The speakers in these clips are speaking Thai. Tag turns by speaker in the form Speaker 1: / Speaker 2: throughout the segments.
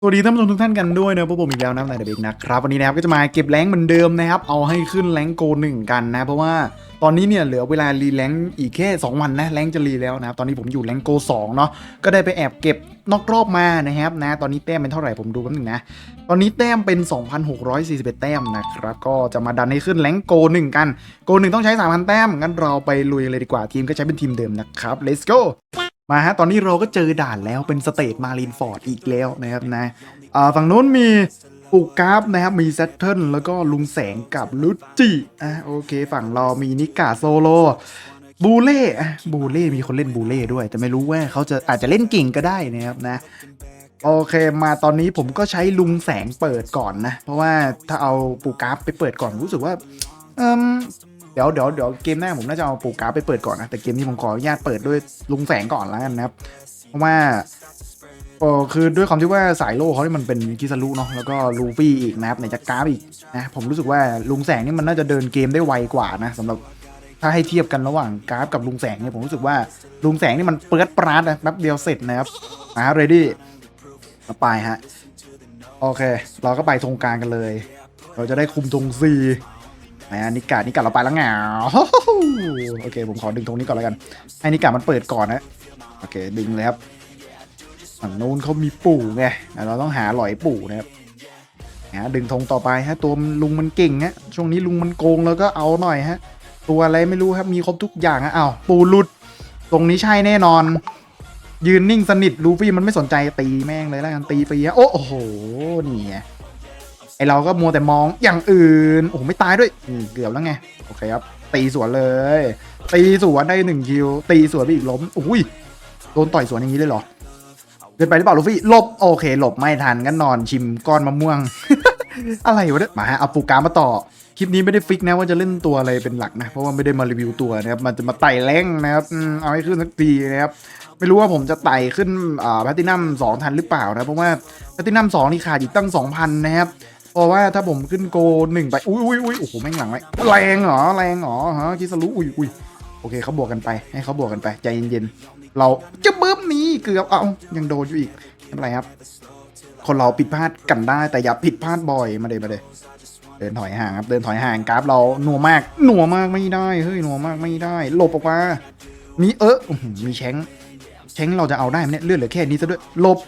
Speaker 1: สวัสดีท่านผู้ชมทุกท่านกันด้วยนะพวกผมอีกแล้วนะนายเดบิกนะครับวันนี้นะครับก็จะมาเก็บแรงเหมือนเดิมนะครับ เอาให้ขึ้นแรงโกหนึ่งกันนะ เพราะว่าตอนนี้เนี่ยเหลือเวลารีแรงอีกแค่ 2 วันนะแรงจะรีแล้วนะครับตอนนี้ผมอยู่แรงโกสองเนาะก็ได้ไปแอบเก็บนอกรอบมานะครับนะ ตอนนี้แต้มเป็นเท่าไหร่ผมดูแป๊บนึงนะตอนนี้แต้มเป็น 2,641 แต้มนะครับก็จะมาดันให้ขึ้นแรงโกหนึ่งกันโกหนึ่งต้องใช้3,000แต้มงั้นเราไปลุยเลยดีกว่าทีมก็ใช้เป็นทีมเดิมนะครับ let's go มาฮะ ตอนนี้เราก็เจอด่านแล้วเป็นสเตทมารีนฟอร์ดอีกแล้วนะครับนะอ่าฝั่งนู้นมีปูกราฟนะครับ มีเซตเทิลแล้วก็ลุงแสงกับลุจิอะโอเค ฝั่งเรามีนิกาโซโล บูเล่บูเล่มีคนเล่นบูเล่ด้วย แต่ไม่รู้ว่าเขาจะอาจจะเล่นเก่งก็ได้นะครับนะโอเค มาตอนนี้ผมก็ใช้ลุงแสงเปิดก่อนนะ เพราะว่าถ้าเอาปูกราฟไปเปิดก่อนรู้สึกว่า เอม เดี๋ยวเดี๋ยวเดี๋ยวเกมหน้าผมน่าจะเอาปูกราฟไปเปิดก่อนนะแต่เกมนี้ผมขออนุญาตเปิดด้วยลุงแสงก่อนแล้วกันนะครับ เพราะว่าเออคือด้วยความที่ว่าสายโลเขาที่มันเป็นคิซารุเนาะแล้วก็ลูฟี่อีกนะครับไหนจะกราฟอีกนะผมรู้สึกว่าลุงแสงนี่มันน่าจะเดินเกมได้ไวกว่านะสำหรับถ้าให้เทียบกันระหว่างกราฟกับลุงแสงเนี่ยผมรู้สึกว่าลุงแสงนี่มันเปิดปราดนะแป๊บเดียวเสร็จนะครับอ่าเรดี้มาไปฮะโอเค เราก็ไปตรงกลางกันเลย เราจะได้คุมตรงซี นะนิกานิกาเราไปแล้วไงโอเคผมขอดึงตรงนี้ก่อนแล้วกันให้นิกามันเปิดก่อนนะโอเคดึงเลยครับฝั่งนู้นเขามีปู่ไงเราต้องหาหลอยปู่นะครับหาดึงธงต่อไปฮะตัวลุงมันเก่งฮะช่วงนี้ลุงมันโกงแล้วก็เอาหน่อยฮะตัวอะไรไม่รู้ครับมีครบทุกอย่างฮะเอาปู่หลุด ตรงนี้ใช่แน่นอน ยืนนิ่งสนิทลูฟี่มันไม่สนใจตีแม่งเลยแล้วกันตีไปฮะโอ้โหนี่ ไงไอเราก็มัวแต่มองอย่างอื่น โอ้โหไม่ตายด้วยอืมเกือบแล้วไง โอเคครับ ตีสวนเลย ตีสวนได้หนึ่งคิว ตีสวนไปอีกล้มอุ้ย โดนต่อยสวนอย่างนี้เลยเหรอเกินไปหรือเปล่าลูฟี่ หลบ โอเค หลบไม่ทันก็นอนชิมก้อนมะม่วง อะไรวะเนี่ย มาฮะเอาปูกามาต่อ คลิปนี้ไม่ได้ฟิกนะว่าจะเล่นตัวอะไรเป็นหลักนะ เพราะว่าไม่ได้มารีวิวตัวนะครับ มันจะมาไต่แรงนะครับอืมเอาให้ขึ้นสักทีนะครับ ไม่รู้ว่าผมจะไต่ขึ้นอ่าแพลตินัมสองทันหรือเปล่านะ เพราะว่าแพลตินัมสองนี่ขาดอีกตั้งสองพันนะครับ เพราะว่าถ้าผมขึ้นโกหนึ่งไป อุ้ยอุ้ยอุ้ยโอ้โหแม่งหลังไว้แรงเหรอแรงเหรอฮะคิสรุอุ้ยอุ้ยโอเคเขาบวกกันไป ให้เขาบวกกันไป ใจเย็นๆ เราจะบึ้มนี้เกือบเอายังโดนอยู่อีกไม่เป็นไรครับ คนเราผิดพลาดกันได้แต่อย่าผิดพลาดบ่อยมาเลยมาเลยเดินถอยห่างครับเดินถอยห่างกราฟเราหนัวมากหนัวมากไม่ได้เฮ้ยหนัวมากไม่ได้หลบออกมามีเออมีแชงแชงเราจะเอาได้ไหมเนี่ยเลือดเหลือแค่นี้ซะด้วยหลบ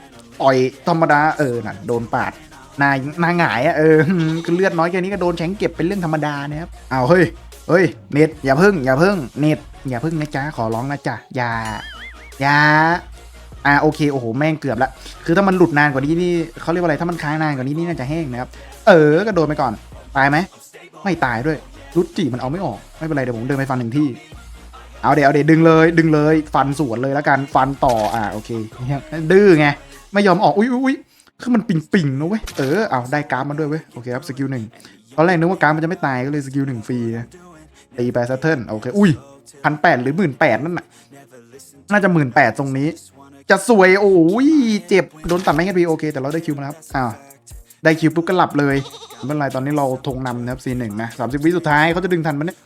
Speaker 1: ต่อยธรรมดาเออน่ะโดนปาด หนาหนาหงายอะเออคือเลือดน้อยแค่นี้ก็โดนแชงเก็บเป็นเรื่องธรรมดานะครับเอาเฮ้ยเฮ้ยเน็ตอย่าพึ่ง อย่าพึ่งเน็ตอย่าพึ่งนะจ๊ะขอร้องนะจ๊ะอย่าอย่าอ่าโอเคโอ้โหแม่งเกือบละคือถ้ามันหลุดนานกว่านี้นี่เขาเรียกว่าอะไรถ้ามันค้างนานกว่านี้นี่น่าจะแห้งนะครับเออก็โดนไปก่อนตายไหมไม่ตายด้วยรุดจีมันเอาไม่ออกไม่เป็นไรเดี๋ยวผมเดินไปฟันหนึ่งที่เอาเดี๋ยวเอาเดี๋ยวดึงเลยดึงเลย ฟันสวนเลยแล้วกันฟันต่ออ่าโอเคเนี่ยดื้อไงไม่ยอมออกอุ้ยอุ้ย คือมันปิงปิงๆนะเว้ย เออ เอาได้การ์ดมาด้วยเว้ย โอเคครับ สกิลหนึ่งตอนแรกนึกว่าการ์ดมันจะไม่ตายก็เลยสกิลหนึ่งฟรีนะตีไปซัตเทิลโอเค อุ้ยพันแปดหรือหมื่นแปดนั่นน่ะ น่าจะหมื่นแปดตรงนี้ จะสวย โอ้ย เจ็บ โดนตัดไม่แค่พีโอเค แต่เราได้คิวมาแล้วครับอ้าวได้คิวปุ๊บก็หลับเลยไม่เป็นไรตอนนี้เราธงนำนะครับซีหนึ่งนะสามสิบวิสุดท้ายเขาจะดึงทันมันเนี่ย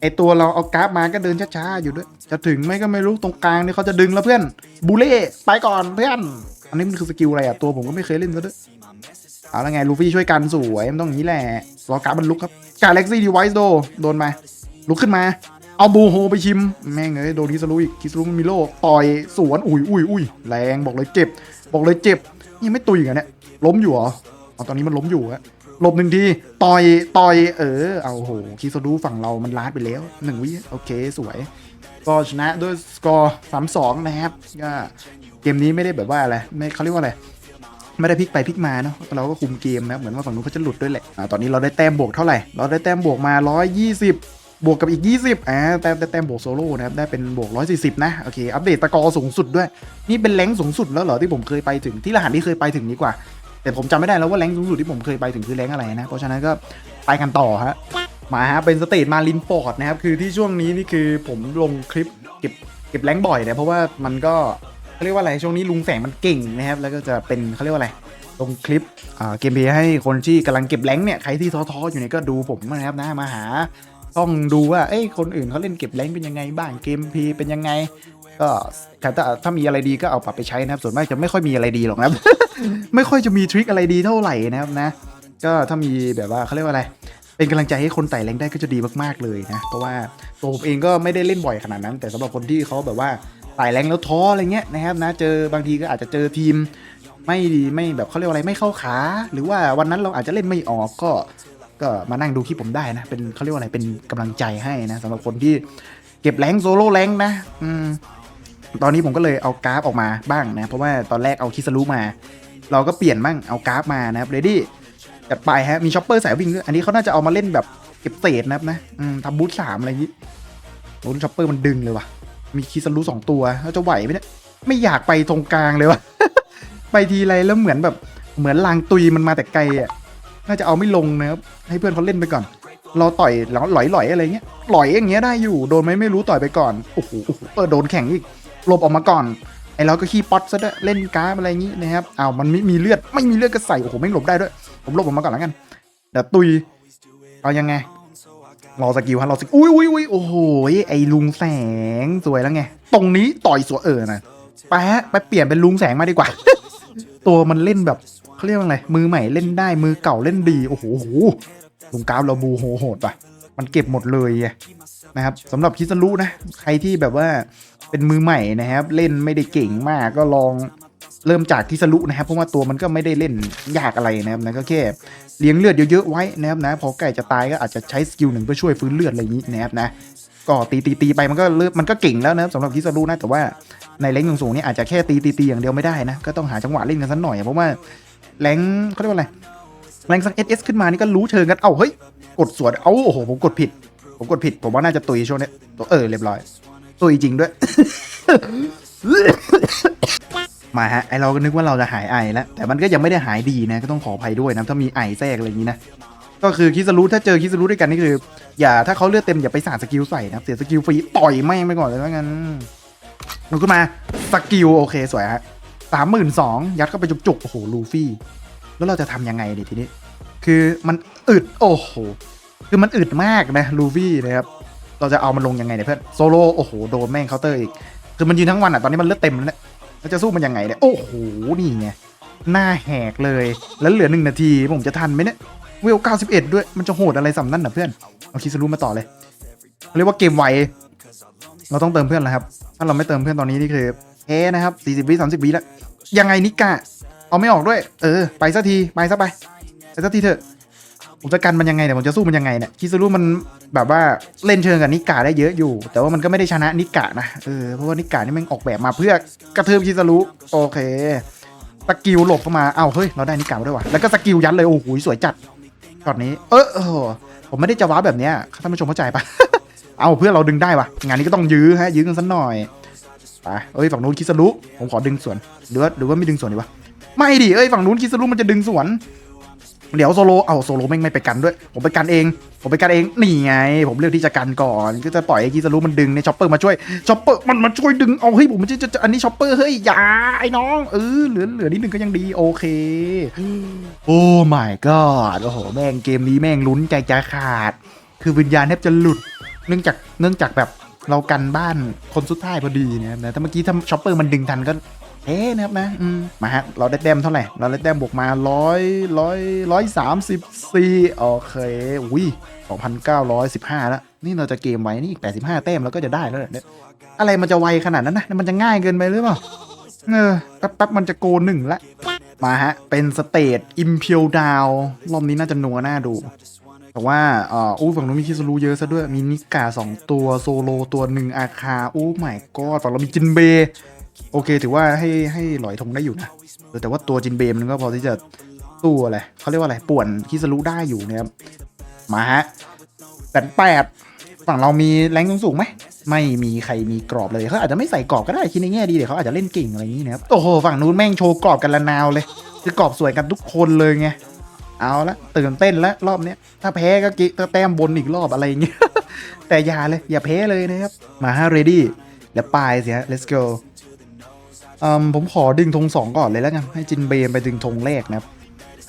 Speaker 1: ไอตัวเราเอากราฟมาก็เดินช้าๆอยู่ด้วย จะถึงไหมก็ไม่รู้ตรงกลางนี่เขาจะดึงแล้วเพื่อนบูเล่ไปก่อนเพื่อน อันนี้มันคือสกิลอะไรอะ ตัวผมก็ไม่เคยเล่นซะด้วย เอาแล้วไงลูฟี่ช่วยกันสวย มันต้องอย่างนี้แหละ รอกราฟมันลุกครับกาเล็กซี่ดีไวซ์โด โดนมา ลุกขึ้นมา เอาบูโฮไปชิม แม่งเอ้ย โดนคิสรุอีกคิสรุมันมีโลต่อยสวน อุ้ยอุ้ยอุ้ยแรงบอกเลยเจ็บ บอกเลยเจ็บ ยังไม่ตุยอีกันเนี่ย ล้มอยู่เหรออ๋อตอนนี้มันล้มอยู่อะหลบหนึ่งที ต่อย ต่อย เออ เอาโหคิสรุฝั่งเรามันลาดไปแล้วหนึ่งวิ โอเค สวยก็ชนะด้วยสกอร์สามสองนะครับก็ เกมนี้ไม่ได้แบบว่าอะไรไม่เขาเรียกว่าอะไรไม่ได้พลิกไปพลิกมาเนาะเราก็คุมเกมนะเหมือนว่าฝั่งนู้นเขาจะหลุดด้วยแหละอ่าตอนนี้เราได้แต้มบวกเท่าไหร่ เราได้แต้มบวกมา 120 บวกกับอีก 20อ่าแต้มแต้มบวกโซโล่นะครับได้เป็นบวก 140 นะโอเคอัปเดตตะกอสูงสุดด้วย นี่เป็นแรงสูงสุดแล้วเหรอที่ผมเคยไปถึงที่รหัสที่เคยไปถึงดีกว่า แต่ผมจำไม่ได้แล้วว่าแรงสูงสุดที่ผมเคยไปถึงคือแรงอะไรนะเพราะฉะนั้นก็ไปกันต่อฮะมาฮะเป็นสเตทมาลินฟอร์ดนะครับคือที่ช่วงนี้นี่คือผมลงคลิปเก็บเก็บแรงบ่อยนี่ยเพราะว่ามันก็ เขาเรียกว่าอะไรช่วงนี้ลุงแสงมันเก่งนะครับแล้วก็จะเป็นเขาเรียกว่าอะไรลงคลิปเกมเพลย์ให้คนที่กำลังเก็บแรงเนี่ยใครที่ท้อๆอยู่เนี่ยก็ดูผมนะครับนะมาหาต้องดูว่าเอ้ยคนอื่นเขาเล่นเก็บแรงเป็นยังไงบ้างเกมเพลย์เป็นยังไงก็แต่ถ้าถ้ามีอะไรดีก็เอาปรับไปใช้นะครับ ส่วนมากจะไม่ค่อยมีอะไรดีหรอกนะครับ ไม่ค่อยจะมีทริคอะไรดีเท่าไหร่นะครับนะ ก็ถ้ามีแบบว่าเขาเรียกว่าอะไร เป็นกำลังใจให้คนไต่แรงได้ก็จะดีมากๆเลยนะ เพราะว่าตัวผมเองก็ไม่ได้เล่นบ่อยขนาดนั้น แต่สำหรับคนที่เขาแบบว่า ไต่แรงแล้วท้ออะไรเงี้ยนะครับนะเจอบางทีก็อาจจะเจอทีมไม่ดีไม่แบบเขาเรียกว่าอะไรไม่เข้าขา หรือว่าวันนั้นเราอาจจะเล่นไม่ออกก็ก็มานั่งดูคลิปผมได้นะ เป็นเขาเรียกว่าอะไรเป็นกำลังใจให้นะสำหรับคนที่เก็บแรงโซโล่แรงนะอืมตอนนี้ผมก็เลยเอากราฟออกมาบ้างนะ เพราะว่าตอนแรกเอาคิสรุมา เราก็เปลี่ยนบ้างเอากราฟมานะครับเรดี้จัดไปฮะมีช็อปเปอร์สายวิ่งด้วยอันนี้เขาน่าจะเอามาเล่นแบบเก็บเศษนะครับนะทำบูทสามอะไรอย่างนี้โอ้ช็อปเปอร์มันดึงเลยว่ะ มีคิสรุสองตัวแล้วจะไหวไหมเนี่ยไม่อยากไปตรงกลางเลยวะไปทีไรแล้วเหมือนแบบเหมือนลางตุยมันมาแต่ไกลอะน่าจะเอาไม่ลงนะครับให้เพื่อนเขาเล่นไปก่อน เราต่อยแล้วหลอยหลอยๆอะไรเงี้ยหลอยอย่างเงี้ยได้อยู่โดนไหมไม่รู้ต่อยไปก่อนโอ้โหเออโดนแข่งอีกหลบออกมาก่อนไอ้เราก็ขี้ป๊อตซะด้วยเล่นการ์ดอะไรอย่างงี้นะครับอ้าวมันไม่มีเลือดไม่มีเลือดก็ใส่โอ้โหไม่หลบได้ด้วย ผมหลบออกมาก่อนแล้วกันเดี๋ยวตุยเอายังไง รอสกิลฮะรอสกิลอุ้ยอุ้ยอุ้ยโอ้โหไอ้ลุงแสงสวยแล้วไง ตรงนี้ต่อยสวยเออนะไปฮะไปเปลี่ยนเป็นลุงแสงมาดีกว่า ตัวมันเล่นแบบเขาเรียกว่าไรมือใหม่เล่นได้มือเก่าเล่นดีโอ้โหลุงกราฟเราบูโหโหดป่ะมันเก็บหมดเลยไงนะครับสำหรับคิสรุนะ ใครที่แบบว่าเป็นมือใหม่นะครับ เล่นไม่ได้เก่งมากก็ลอง เริ่มจากคิสรุนะครับเพราะว่าตัวมันก็ไม่ได้เล่นยากอะไรนะครับนะก็แค่เลี้ยงเลือดเยอะๆไว้นะครับนะพอใกล้จะตายก็อาจจะใช้สกิลหนึ่งเพื่อช่วยฟื้นเลือดอะไรอย่างนี้นะครับนะก็ตีตีตีไปมันก็เริ่มมันก็เก่งแล้วนะครับสำหรับคิสรุนะแต่ว่าในแรงสูงๆนี่อาจจะแค่ตีตีตีอย่างเดียวไม่ได้นะก็ต้องหาจังหวะเล่นกันสักหน่อยเพราะว่าแรงเขาเรียกว่าอะไรแรงสักเอสขึ้นมานี่ก็รู้เชิงกันเอ้าเฮ้ยกดสวนเอ้าโอ้โหผมกดผิด ผมกดผิด ผมว่าน่าจะตุยช่วงนี้ตัวเออเรียบร้อยตุยจริงด้วย มาฮะไอเราก็นึกว่าเราจะหายไอแล้ว แต่มันก็ยังไม่ได้หายดีนะ ก็ต้องขออภัยด้วยนะ ถ้ามีไอแทรกอะไรอย่างนี้นะ ก็คือคิสรูถ้าเจอคิสรูด้วยกันนี่คือ อย่าถ้าเขาเลือดเต็มอย่าไปสาดสกิลใส่นะเสียสกิลฟรีต่อยแม่งไปก่อนเลยว่างั้นลุกขึ้นมาสกิลโอเคสวยฮะสามหมื่นสองยัดเข้าไปจุกๆโอ้โหลูฟี่ แล้วเราจะทำยังไงดีทีนี้ คือมันอึดโอ้โหคือมันอึดมากนะลูฟี่นะครับเราจะเอามันลงยังไงเนี่ยเพื่อนโซโล่โอ้โหโดนแม่งเคาน์เตอร์อีกคือมันยืนทั้งวันอะตอนนี้มันเลือดเต็มแล้วเนี่ย เราจะสู้มันยังไงเนี่ย โอ้โห นี่ไง หน้าแหกเลย แล้วเหลือหนึ่งนาที ผมจะทันไหมเนี่ย เวล 91 ด้วย มันจะโหดอะไรสำนั่นนะเพื่อน เอาคิสรูมาต่อเลยเขาเรียกว่าเกมไว เราต้องเติมเพื่อนแล้วครับ ถ้าเราไม่เติมเพื่อนตอนนี้นี่คือแพ้นะครับ 40 วิ 30 วิแล้ว ยังไงนิกะเอาไม่ออกด้วย เออ ไปสักที ไปซะไป ไปสักทีเถอะ ผมจะกันมันยังไงเนี่ยผมจะสู้มันยังไงเนี่ยคิสรุมันแบบว่าเล่นเชิงกับนิกาได้เยอะอยู่ แต่ว่ามันก็ไม่ได้ชนะนิกานะเออเพราะว่านิกานี่มันออกแบบมาเพื่อกระเทืบคิสรุโอเคสกิลหลบเข้ามาเอ้าเฮ้ยเราได้นิกามาด้วยว่ะแล้วก็สกิลยัดเลยโอ้โหสวยจัดช็อตนี้ เออเออผมไม่ได้จะว้าแบบเนี้ยท่านผู้ชมเข้าใจปะเอาเพื่อเราดึงได้ว่ะงานนี้ก็ต้องยื้อฮะยื้อกันสักหน่อยไปเอ้ยฝั่งนู้นคิสรุผมขอดึงสวนหรือว่าหรือว่าไม่ดึงสวนดีวะไม่ดิเอ้ยฝั่งนู้นคิสรุมันจะดึงสวน เดี๋ยวโซโลเอาโซโลแม่งไม่ไปกันด้วย ผมไปกันเอง ผมไปกันเองนี่ไง ผมเลือกที่จะกันก่อน ก็จะปล่อยไอ้กิซารุมันดึงในช็อปเปอร์มาช่วยช็อปเปอร์มันมาช่วยดึงเอาเฮ้ยผมมันจะจะอันนี้ช็อปเปอร์เฮ้ยอย่าไอ้น้องเออเหลือเหลือนิดนึงก็ยังดีโอเค โอ้ my god โอ้โหแม่งเกมนี้แม่งลุ้นใจจะขาด คือวิญญาณแทบจะหลุด เนื่องจากเนื่องจากแบบเรากันบ้านคนสุดท้ายพอดีนะครับนะถ้าเมื่อกี้ถ้าช็อปเปอร์มันดึงทันก็ เอ๊ะนะครับนะมาฮะเราได้แต้มเท่าไหร่ เราได้แต้มบวกมาร้อยร้อยร้อยสามสิบสี่โอเคอุ้ยสองพันเก้าร้อยสิบห้าแล้วนี่เราจะเกมไว้นี่อีกแปดสิบห้าแต้มเราก็จะได้แล้วเนี่ยอะไรมันจะไวขนาดนั้นนะมันจะง่ายเกินไปหรือเปล่าเออแป๊บๆมันจะโกนหนึ่งละมาฮะ เป็นสเตจอิมเพียวดาวรอบนี้น่าจะนัวหน้าดู แต่ว่าอ่ออู้ฝั่งนู้นมีคิสรูเยอะซะด้วย มีนิกาสองตัวโซโลตัวหนึ่งอาคาอู้ใหม่ก็ฝั่งเรามีจินเบ โอเคถือว่าให้ให้หลอยทงได้อยู่นะแต่ว่าตัวจินเบมันก็พอที่จะสู้อะไรเขาเรียกว่าอะไรป่วนคิสรุได้อยู่นะครับมาฮะแปดแปดฝั่งเรามีแรงสูงไหมไม่มีใครมีกรอบเลยเขาอาจจะไม่ใส่กรอบก็ได้คิดในแง่ดีเดี๋ยวเขาอาจจะเล่นเก่งอะไรอย่างนี้นะครับโอ้โหฝั่งนู้นแม่งโชว์กรอบกันละนาวเลยคือกรอบสวยกันทุกคนเลยไงเอาละตื่นเต้นแล้วรอบเนี้ยถ้าแพ้ก็กิแต้มบนอีกรอบอะไรอย่างเงี้ยแต่อย่าเลยอย่าแพ้เลยนะครับมาฮะ ready เดี๋ยวปลายสิฮะ let's go ผมขอดึงธงสองก่อนเลยแล้วกันให้จินเบมไปดึงธงแรกนะครับ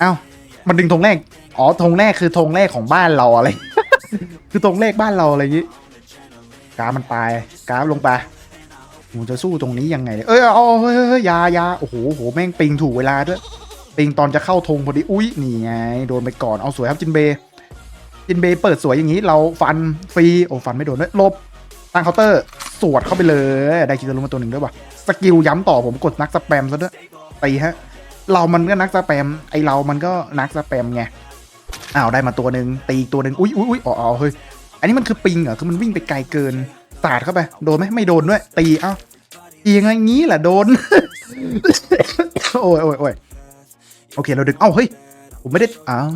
Speaker 1: เอ้ามันดึงธงแรกอ๋อธงแรกคือธงแรกของบ้านเราอะไร คือธงแรกบ้านเราอะไรอย่างงี้กราฟมันไปกราฟลงไปผมจะสู้ตรงนี้ยังไงเนี่ยเอ้ยเอาเฮ้ยเฮ้ยยายาโอ้โหโหแม่งปิงถูกเวลาด้วยปิงตอนจะเข้าธงพอดีอุ้ยนี่ไงโดนไปก่อนเอาสวยครับจินเบย์จินเบย์เปิดสวยอย่างนี้ เราฟันฟรีโอ้ฟันไม่โดนด้วยลบตั้งเคาน์เตอร์ สวดเข้าไปเลย ได้คิดจะรู้มาตัวหนึ่งด้วยว่ะสกิลย้ำต่อผมกดนักสแปมซะด้วยตีฮะ เรามันก็นักสแปม ไอเรามันก็นักสแปมไงอ้าวได้มาตัวหนึ่งตีอีกตัวหนึ่งอุ้ยอุ้ยอุ้ยอ๋ออ๋อเฮ้ยอันนี้มันคือปิงเหรอคือมันวิ่งไปไกลเกินสาดเข้าไป โดนไหมไม่โดนด้วย ตีเอ้าตียังไงงี้แหละโดน โอ้ยโอ้ยโอ้ยโอเคเราดึงเอ้าเฮ้ยผมไม่ได้อ้าว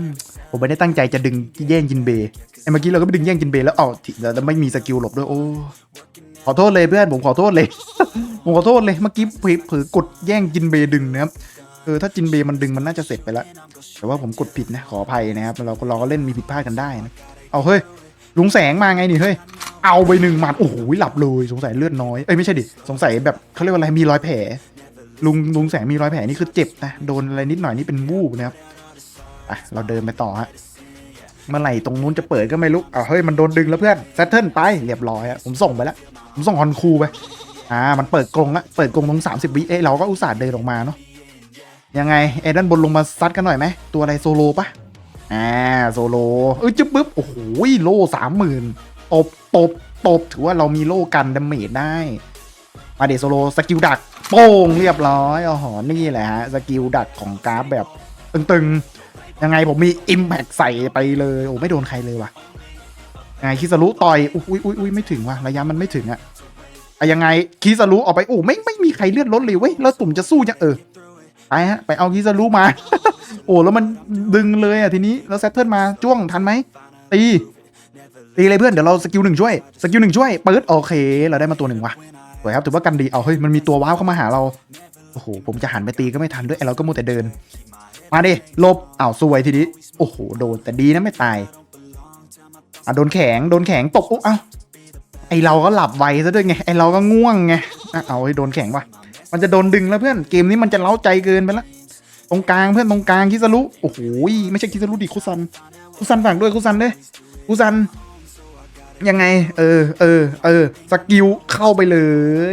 Speaker 1: ผมไม่ได้ตั้งใจจะดึงแย่งจินเบย์ไอ้เมื่อกี้เราก็ไปดึงแย่งจินเบย์แล้วเอ้าแล้วไม่มีสกิลหลบด้วยโอ้ ขอโทษเลยเพื่อนผมขอโทษเลย ผมขอโทษเลยเมื่อกี้เผลอผลอกดแย่งจินเบย์ดึงนะครับเออถ้าจินเบย์มันดึงมันน่าจะเสร็จไปแล้วแต่ว่าผมกดผิดนะขออภัยนะครับเราก็เราก็เล่นมีผิดพลาดกันได้นะเอาเฮ้ยลุงแสงมาไงนี่เฮ้ยเอาไปหนึ่งหมัดโอ้โหหลับเลยสงสัยเลือดน้อยเอ้ยไม่ใช่ดิสงสัยแบบเขาเรียกว่าอะไรมีรอยแผลลุงลุงแสงมีรอยแผลนี่คือเจ็บนะโดนอะไรนิดหน่อยนี่เป็นวูบนะครับอะเราเดินไปต่อฮะเมื่อไหร่ตรงนู้นจะเปิดก็ไม่รู้อ่าเฮ้ยมันโดนดึงแล้วเพื่อนแซตเทิลไปเรียบร้อยอะผมส่งไปแล้ว ผมส่งฮอนคูไป อ่า มันเปิดกรงละ เปิดกรงตรงสามสิบวิเอ้เราก็อุตส่าห์เดินออกมาเนาะ ยังไงไอ้ด้านบนลงมาซัดกันหน่อยไหม ตัวอะไรโซโลปะอ่า โซโลเอ้ยจึ๊บปึ๊บ โอ้โห โล่สามหมื่นตบตบตบ ถือว่าเรามีโล่กันดาเมจได้ มาเดโซโลสกิลดัก โป้งเรียบร้อยอ๋อนี่แหละฮะ สกิลดักของกราฟแบบตึงๆ ยังไงผมมี Impact ใส่ไปเลย โอ้ไม่โดนใครเลยว่ะ ไงคิสรุต่อยอุ้ยอุ้ยอุ้ยไม่ถึงว่ะระยะมันไม่ถึงอะอะยังไงคิสรุออกไปโอ้ไม่ไม่มีใครเลือดลดเลยเว้ยแล้วตุ่มจะสู้ยังเออไปฮะไปเอาคิสรุมา โอ้แล้วมันดึงเลยอะทีนี้แล้วแซตเทิลมาจ้วงทันไหมตีตีเลยเพื่อนเดี๋ยวเราสกิลหนึ่งช่วยสกิลหนึ่งช่วยเปิดโอเค เราได้มาตัวหนึ่งว่ะสวยครับถือว่ากันดีเอาเฮ้ยมันมีตัวว้าวเข้ามาหาเราโอ้โหผมจะหันไปตีก็ไม่ทันด้วยไอเราก็มัวแต่เดิน มาดิลบอ้าวสวยทีนี้โอ้โหโดนแต่ดีนะไม่ตาย อะโดนแข็งโดนแข็งตบอุ๊ยเอ้าไอเราก็หลับไวซะด้วยไงไอเราก็ง่วงไงอะเอาไอโดนแข็งว่ะมันจะโดนดึงแล้วเพื่อนเกมนี้มันจะเล้าใจเกินไปละตรงกลางเพื่อนตรงกลางคิสรุโอ้โหไม่ใช่คิสรุดิคุซันคุซันฝากด้วยคุซันด้วยคุซันยังไง เออ เออ เออ สกิลเข้าไปเล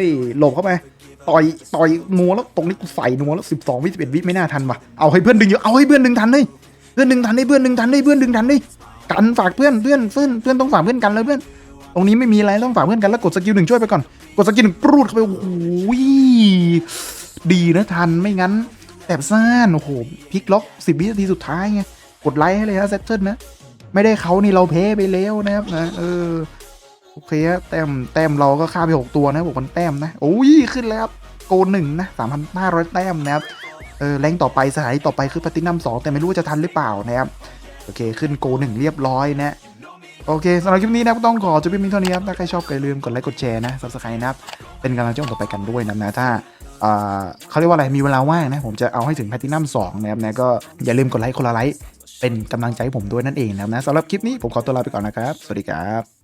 Speaker 1: ย หลบเข้าไป ต่อย ต่อยนัวแล้ว ตรงนี้กูใส่นัวแล้วสิบสองวิสิบเอ็ดวิไม่น่าทันว่ะ เอาให้เพื่อนดึงเยอะ เอาให้เพื่อนดึงทันเลยเพื่อนดึงทันได้เพื่อนดึงทันได้เพื่อนดึงทันได้ กันฝากเพื่อนเพื่อนเพื่อนเพื่อนต้องฝากเพื่อนกันแล้วเพื่อน ตรงนี้ไม่มีอะไรต้องฝากเพื่อนกันแล้วกดสกิลหนึ่งช่วยไปก่อน กดสกิลหนึ่งปรูดเข้าไปโอ้โหดีนะทันไม่งั้นแอบซ่านโอ้โหพลิกล็อกสิบวินาทีสุดท้ายไงกดไลค์ให้เลยนะเซตเทิลนะไม่ได้เขานี่เราเพ้ไปแล้วนะครับนะเออโอเคฮะแต้มแต้มเราก็ฆ่าไปหกตัวนะหกพันแต้มนะโอ้ยขึ้นแล้วครับโกหนึ่งนะสามพันห้าร้อยแต้มนะครับเออแรงต่อไปสถานีต่อไปคือแพตินัมสองแต่ไม่รู้ว่าจะทันหรือเปล่านะครับ โอเค ขึ้นโกหนึ่งเรียบร้อยนะโอเคสำหรับคลิปนี้นะต้องขอจบเพียงเท่านี้ครับ ถ้าใครชอบก็อย่าลืมกดไลค์กดแชร์นะซับสไครต์นะครับ เป็นกำลังใจต่อไปกันด้วยนะนะถ้าเขาเรียกว่าอะไรมีเวลาว่างนะ ผมจะเอาให้ถึงแพตตินัมสองนะครับนะก็อย่าลืมกดไลค์คนละไลค์เป็นกำลังใจให้ผมด้วยนั่นเองนะครับนะสำหรับคลิปนี้ผมขอตัวลาไปก่อนนะครับ สวัสดีครับ